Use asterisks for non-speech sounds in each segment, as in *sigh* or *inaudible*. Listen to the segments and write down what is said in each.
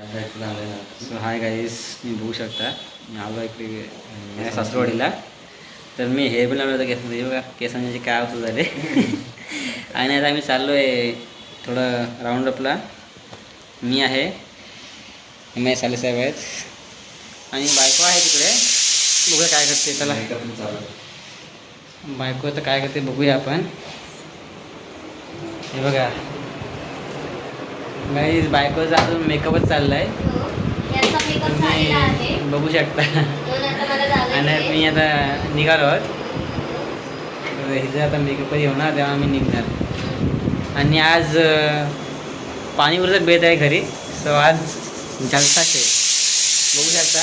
So hi guys मी बघू शकता मी आलो इकडे माझ्या सासरवाडीला तर मी हे पण लावलं होतं केसमध्ये बघा केसांचे काय होतं झाले आणि आता आम्ही चाललो आहे थोडं राऊंडअपला मी आहे एम साले साहेब आहेत आणि बायको आहे तिकडे बघूया काय करते त्याला बायको आता काय करते बघूया आपण हे बघा गाईज बायकोचा अजून मेकअपच चाललाय. मेकअप तुम्ही बघू शकता. म्हणून आता मला जावं आणि. मी आता निघालो आहोत. हिचं आता मेकअपही होणार तेव्हा आम्ही निघणार. आणि आज पाणीपुरीचा बेत आहे घरी. सो आज जलसाच. आहे बघू शकता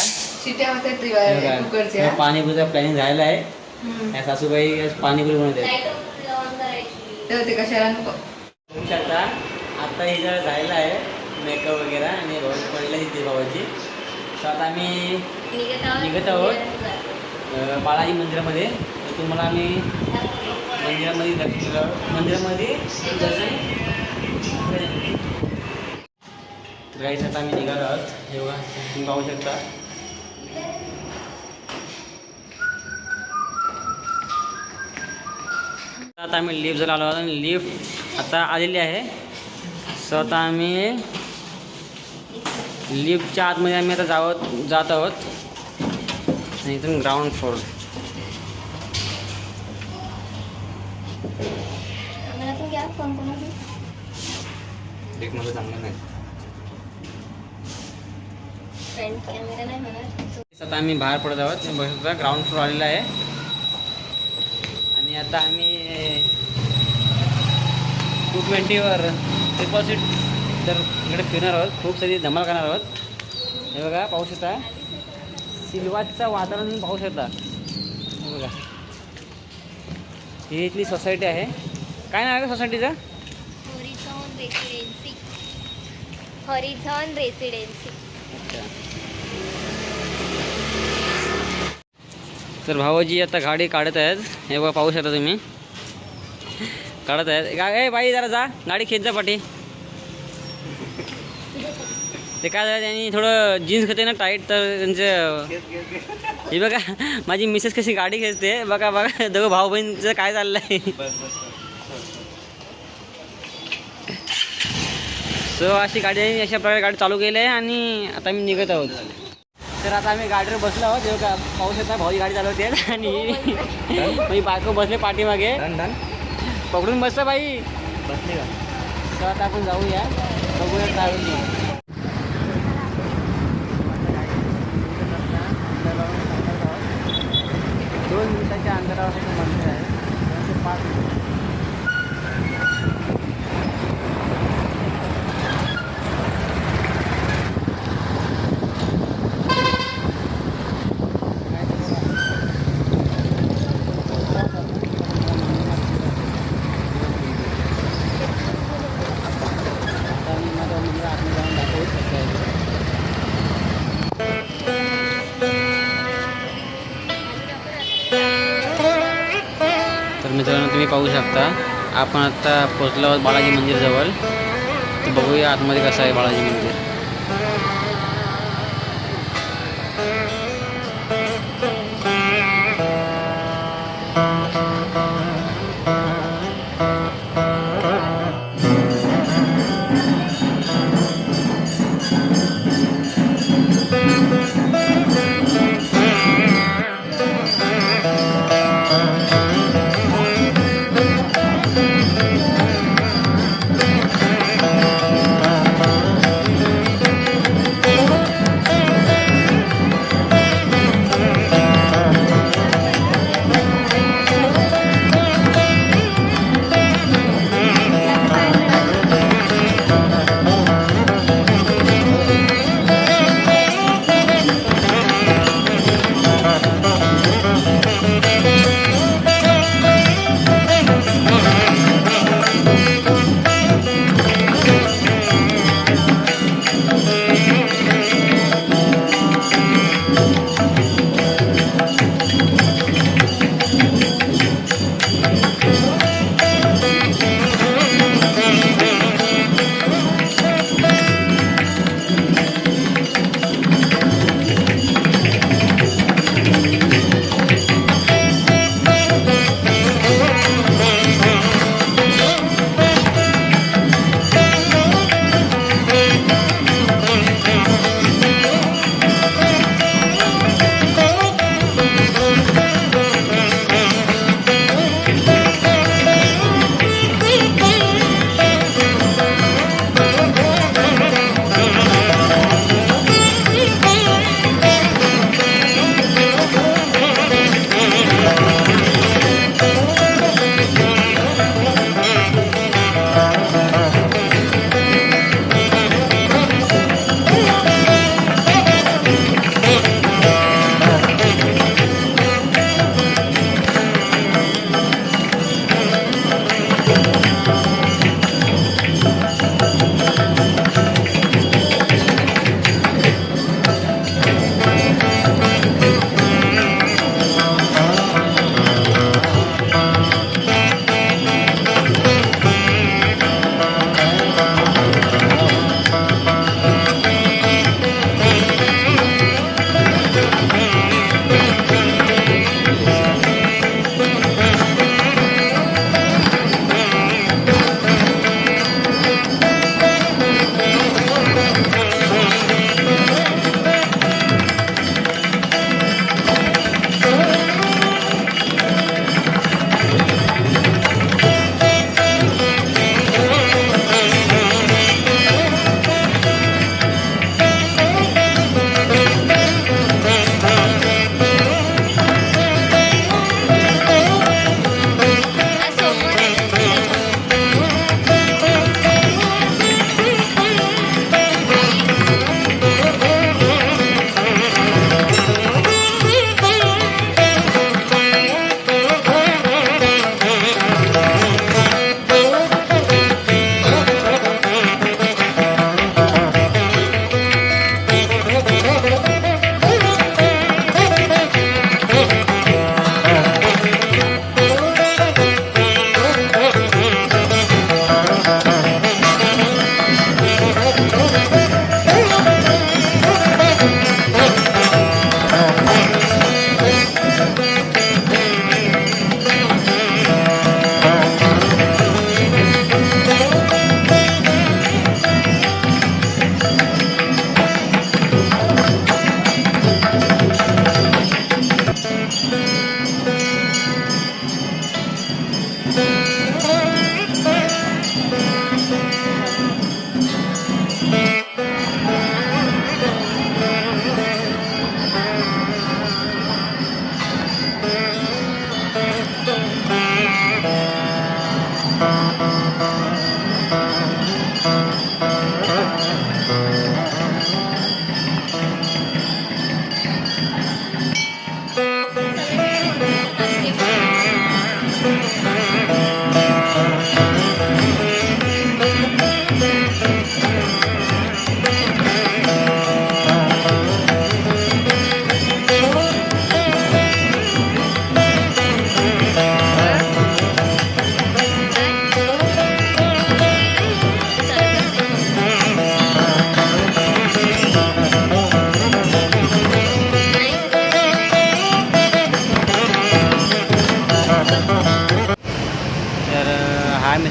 हे पाणीपुरीचा प्लॅनिंग झालेला आहे. सासूबाई आज पाणीपुरी बनवते Light on करायची. तर ते कशाला नको. बघू शकता. आता हिचं झालेलं आहे मेकअप वगैरे आणि भाऊ पडलं तिथे भावाची. तर आता आम्ही निघत आहोत. बालाजी मंदिरामध्ये. तर तुम्हाला आम्ही मंदिरामध्ये दर्शन मंदिरामध्ये काहीच आता आम्ही निघालो आहोत. हे बघा तुम्ही पाहू शकता. आता आम्ही लिफ्ट जर आलो आहोत आणि लिफ्ट आता आलेली आहे. सो आता आम्ही लिफ्टच्या आतमध्ये आम्ही आता जावत जात आहोत. आणि इथून ग्राउंड फ्लोर मला चांगलं नाही. आता आम्ही बाहेर पडत आहोत. बसचा ग्राउंड फ्लोर आलेला आहे. आणि आता आम्ही टू ट्वेंटीवर ट्रिपल सीट तर इकडे फिरणार आहोत. खूप सारी धमाल करणार आहोत. हे बघा पाहू शकता. सिल्वाचं वातावरण पाहू शकता. हे बघा. ही इथली सोसायटी आहे. काय नाव आहे सोसायटीचं हॉरिझॉन रेसिडेन्सी हॉरिझॉन रेसिडेन्सी तर भाऊजी आता गाडी काढत आहेत. हे बघा पाहू शकता तुम्ही. काढत आहेत. ए बाई जरा जा. गाडी खेच जा पाठी. ते काय झालं त्यांनी थोडं जीन्स घेते ना टाईट तर त्यांचं हे बघा माझी मिसेस कशी गाडी खेचते. बघा बघा दोघं भाऊ बहिणीचं काय चाललंय. सो अशी गाडी अशा प्रकारे गाडी चालू केली आहे आणि आता आम्ही निघत आहोत. तर आता आम्ही गाडीवर बसलो आहोत. तेव्हा पाऊस येत शकता भाऊजी गाडी चालवते आणि बायको बसले पाठीमागे. पकडून बसतं बाई. बसले का? आपण जाऊया. बघूया ट्रॅव्हल पाहू शकता. आपण आता पोचलो बालाजी मंदिरजवळ. तर बघूया आतमध्ये कसं आहे बालाजी मंदिर.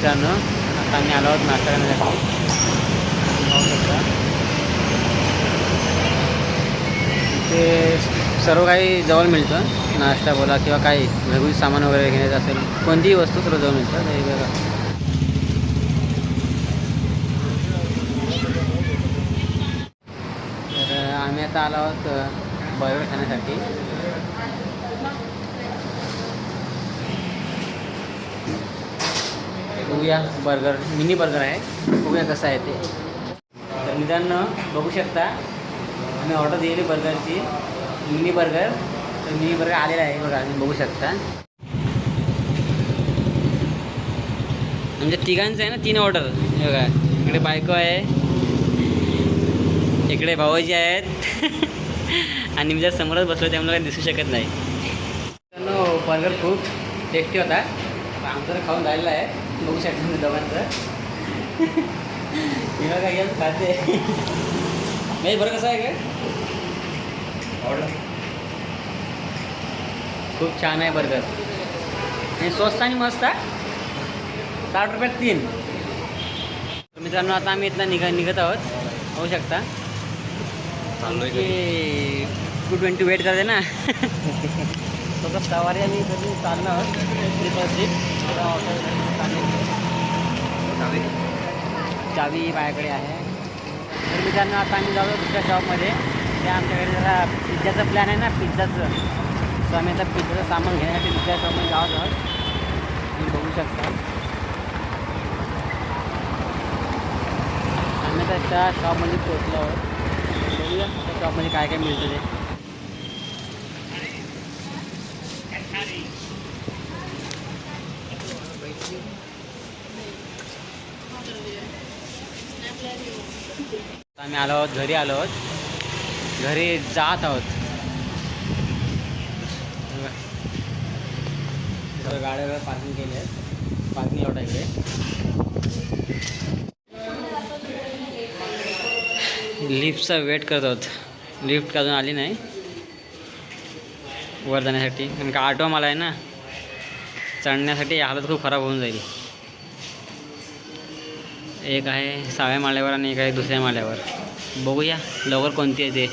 आता आम्ही आलो आहोत नाश्ता करण्यासाठी पाहू सर्व काही जवळ मिळतं नाश्ता बोला किंवा काही घरगुती सामान वगैरे घेण्याचं असेल कोणतीही वस्तू सर्व जवळ मिळतं वेगवेगळं बघा. तर आम्ही आता आलो आहोत बर्गर खाण्यासाठी. बघूया बर्गर मिनी बर्गर आहे. बघूया कसं आहे ते. तर निदान बघू शकता आम्ही ऑर्डर दिलेली बर्गरची मिनी बर्गर तर मिनी बर्गर आलेला आहे बघा तुम्ही बघू शकता. म्हणजे तिघांचं आहे ना तीन ऑर्डर हे बघा इकडे बायको आहे. इकडे भाऊजी आहेत. *laughs* आणि मी जर समोरच बसलो त्यामुळे काही दिसू शकत नाही. बर्गर खूप टेस्टी होता. आमचं खाऊन राहिलेला आहे. बघू शकता तुम्ही दोघांचं हे बघा गेम खाते. नाही बरं कसं आहे काय खूप छान आहे बर्गर. आणि स्वस्त आणि मस्त आहे साठ रुपयात तीन. तर मित्रांनो आता आम्ही इथनं निघा निघत आहोत. होऊ शकता. टू ट्वेंटी वेट करते ना. *laughs* सोबत सवारी आम्ही कधी चाललो आहोत ट्रिपल चावी माझ्याकडे आहे. तर मित्रांनो आता आम्ही जाऊ दुसऱ्या शॉपमध्ये त्या आमच्याकडे जरा पिझ्झाचा प्लॅन आहे ना पिझ्झाचं. सो आम्ही आता पिझ्झाचं सामान घेण्यासाठी दुसऱ्या शॉपमध्ये जाऊ आहोत. तुम्ही बघू शकता. आम्ही तर त्या शॉपमध्ये पोचलो आहोत. बघूया त्या शॉपमध्ये काय काय मिळतं ते. आम्ही आलो आहोत घरी आलो आहोत. घरी जात आहोत. सर्व गाड्या वगैरे पार्किंग केली आहेत. पार्किंग लॉट आहे लिफ्टचा वेट करत आहोत. लिफ्ट अजून आली नाही. वर जाण्यासाठी. कारण का ऑटो मला आहे ना. चढण्यासाठी हालत खूप खराब होऊन जाईल. एक आहे सहाव्या माळ्यावर आणि एक आहे दुसऱ्या माळ्यावर. बघूया लवकर कोणती आहे ते.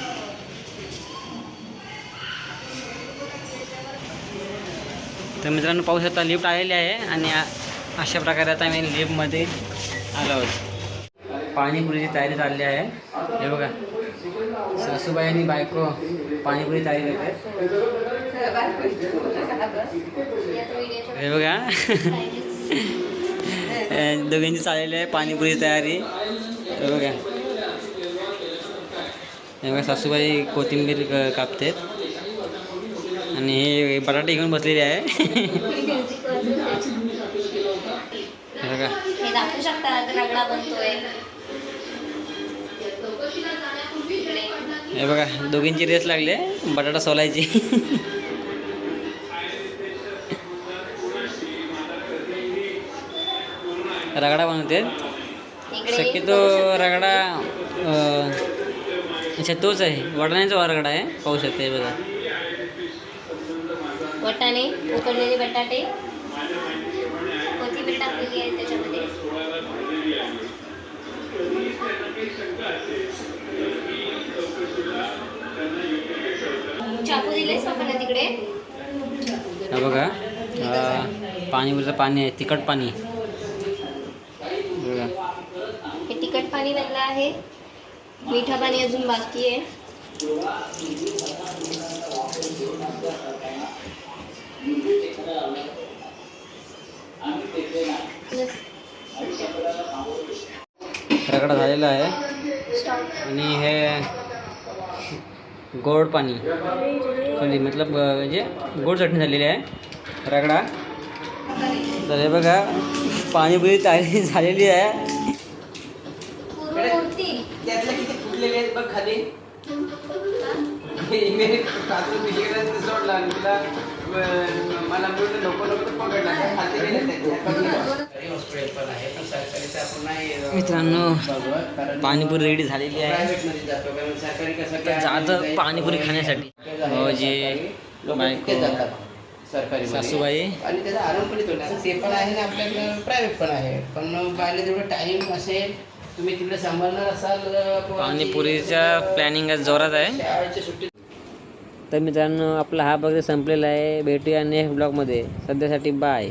तर मित्रांनो पाहू शकता लिफ्ट आलेली आहे आणि अशा प्रकारे आता मी लिफ्टमध्ये आलो आहोत. पाणीपुरीची तयारी चालली आहे. हे बघा सासूबाई आणि बायको पाणीपुरी तयारी करते हे बघा. *laughs* *laughs* दोघींची चाललेली आहे पाणीपुरी तयारी. हे बघा. हे बघा सासूबाई कोथिंबीर कापतेत. आणि हे बटाटे घेऊन बसलेले आहे. हे बघा. हे हे बघा दोघींची रेस लागली आहे बटाटा सोलायची. रगडा बनवते. शक्यतो रगडा अच्छा तोच आहे. वडाण्याचा रगडा आहे पाहू शकते बघा. वटाणे उकडलेले बटाटे. कोथिंबीर टाकलेली आहे त्याच्यामध्ये. चाकू दिलेस आपण तिकडे? हा बघा. पाणीपुरीचं पाणी आहे तिखट पाणी. आहे मिठा पाणी अजून बाकी आहे रगडा झालेला आहे. आणि हे गोड पाणी. सॉरी मतलब म्हणजे गोड चटणी झालेली आहे. रगडा. तर हे बघा पाणीपुरी तयारी झालेली आहे. फुटलेले आहेत बघ खाली. सोडला आणि तिला मला नको नको पकडला मित्रांनो पाणीपुरी रेडी झालेली आहे. जातो पाणीपुरी खाण्यासाठी. भाऊजी, लोक बायको. सरकारी सासूबाई. आणि त्याचा आराम पण येतो ते पण आहे ना आपल्याकडे प्रायव्हेट पण आहे. पण बायला जेवढं टाइम असेल तुम्ही तिकडे सांभाळणार असाल पाणीपुरीच्या प्लॅनिंग आज जोरात आहे. तर मित्रांनो आपला हा बघ संपलेला आहे. भेटूया नेक्स्ट ब्लॉगमध्ये सध्यासाठी बाय